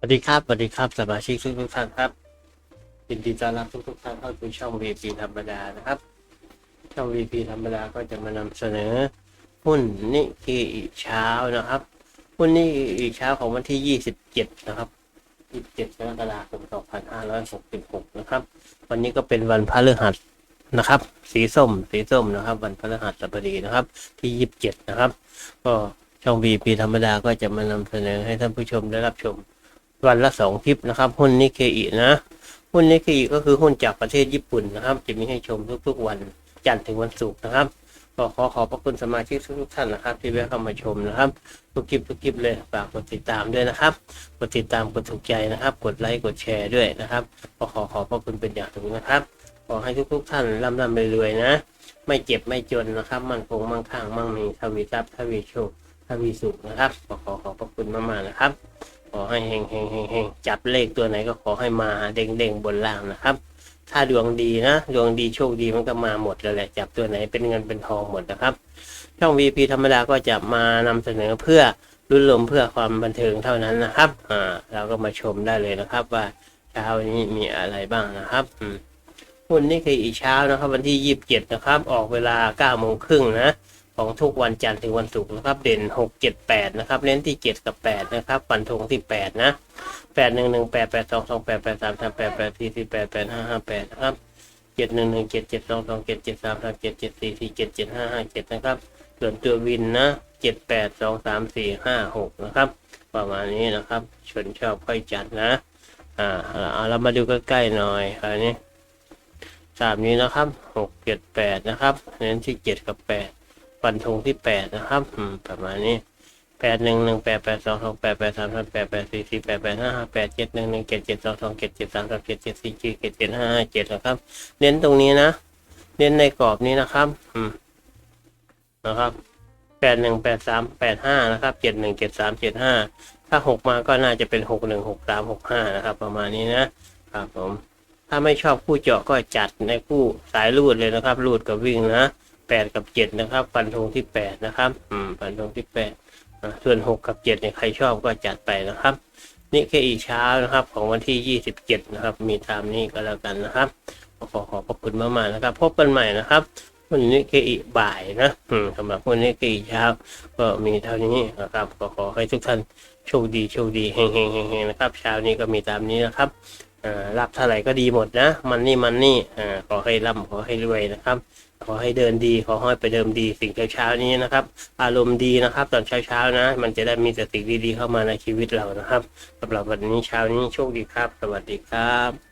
สวัสดีครับสวัสดีครับสมาชิกทุกทุกท่านครับยินดีต้อนรับทุกทุกท่านเข้าสู่ช่อง VP ธรรมดานะครับ ช่อง VP ธรรมดาก็จะมานำเสนอ หุ้นนิกเกอิเช้านะครับ หุ้นนิกเกอิเช้าของวันที่ 27 นะครับ 27กรกฎาคม2566 นะครับ วันนี้ก็เป็นวันพฤหัสนะครับ สีส้ม สีส้มนะครับ วันพฤหัสบดีนะครับ ที่ 27 นะครับ ก็ช่อง VP ธรรมดาก็จะมานำเสนอให้ท่านผู้ชมได้รับชม วันละสองคลิปนะครับ หุ้นนิเคอินะ หุ้นนิเคอิก็คือหุ้นจากประเทศญี่ปุ่นนะครับ จะมีให้ชมทุกๆวันจันทร์ถึงวันศุกร์นะครับก็ขอขอบพระคุณสมาชิกทุกๆท่านนะครับ ที่แวะเข้ามาชมนะครับทุกคลิปทุกคลิปเลยฝากกดติดตามด้วยนะครับ กดติดตามกดถูกใจนะครับ กดไลค์กดแชร์ด้วยนะครับก็ขอขอบพระคุณเป็นอย่างสูงนะครับ ขอให้ทุกๆท่านร่ำร่ำรวยๆนะ ไม่เจ็บไม่จนนะครับ มั่นคงมั่งคั่งมั่งมีทวีทรัพย์ทวีโชคทวีสุขนะครับขอขอขอบพระคุณมากๆนะครับ ขอให้เฮงเฮงเฮงเฮงจับเลขตัวไหนก็ขอให้มาเด้งเด้งๆบนล่างนะครับ ถ้าดวงดีนะ ดวงดีโชคดีมันก็มาหมดเลยแหละ จับตัวไหนเป็นเงินเป็นทองหมดนะครับ ช่อง VP ธรรมดาก็จะมานำเสนอเพื่อรุ่นลมเพื่อความบันเทิงเท่านั้นนะครับ อ่า เราก็มาชมได้เลยนะครับ ว่าเช้านี้มีอะไรบ้างนะครับหุ้นนี่คืออีกเช้านะครับ วันที่27นะครับ ออกเวลา9โมงครึ่งนะ ของทุกวันจันทร์ถึงวันศุกร์นะครับ เด่นหกเจ็ดแปดนะครับ เน้นที่เจ็ดกับแปดนะครับฟันธงที่แปดนะแปดหนึ่งหนึ่งแปดแปดสองสองแปดแปดสามสามแปดแปดสี่สี่แปดแปดห้าห้าแปดนะครับเจ็ดหนึ่งหนึ่งเจ็ดเจ็ดสองสองเจ็ดเจ็ดสามสามเจ็ดเจ็ดสี่สี่เจ็ดเจ็ดห้าห้าเจ็ดนะครับ ส่วนตัววินนะเจ็ดแปดสองสามสี่ห้าหกนะครับ ประมาณนี้นะครับชนชอบค่อยจัดนะ อ่าเอาเรามาดูใกล้ๆหน่อยคราวนี้สามนี้นะครับหกเจ็ดแปดนะครับ เน้นที่เจ็ดกับแปด ฟันธงที่แปดนะครับประมาณนี้แปดหนึ่งหนึ่งแปดแปดสองสองแปดแปดสามสามแปดแปดสี่สี่แปดแปดห้าห้าแปดเจ็ดหนึ่งหนึ่งเจ็ดเจ็ดสองสองเจ็ดเจ็ดสามสามเจ็ดเจ็ดสี่เจ็ดเจ็ดเจ็ดห้าห้าเจ็ดนะครับเน้นตรงนี้นะเน้นในกรอบนี้นะครับอืมนะครับแปดหนึ่งแปดสามแปดห้านะครับเจ็ดหนึ่งเจ็ดสามเจ็ดห้าถ้าหกมาก็น่าจะเป็นหกหนึ่งหกสามหกห้านะครับ ประมาณนี้นะครับผมถ้าไม่ชอบคู่เจาะก็จัดในคู่สายรูดเลยนะครับรูดกับวิ่งนะ แปดกับเจ็ดนะครับฟันธงที่แปดนะครับอืมฟันธงที่แปดส่วนหกกับเจ็ดเนี่ยใครชอบก็จัดไปนะครับ นี่แค่อีเช้านะครับ ของวันที่ยี่สิบเจ็ดนะครับ มีตามนี้ก็แล้วกันนะครับขอขอบพระคุณมากๆนะครับ พบกันใหม่นะครับวันนี้แค่อีบ่ายนะสำหรับวันนี้แค่อีเช้าก็มีเท่านี้นะครับ ก็ขอให้ทุกท่านโชคดีโชคดีเฮงเฮงเฮงนะครับ เช้านี้ก็มีตามนี้นะครับ รับเท่าไหร่ก็ดีหมดนะ มันนี่มันนี่อขอให้ร่ำขอให้รวยนะครับ ขอให้เดินดี ขอให้ไปเดิมดี สิ่งเช้าๆนี้นะครับ อารมณ์ดีนะครับ ตอนเช้าๆนะ มันจะได้มีแต่สิ่งดีๆเข้ามาในชีวิตเรานะครับสำหรับวันนี้เช้านี้โชคดีครับ สวัสดีครับ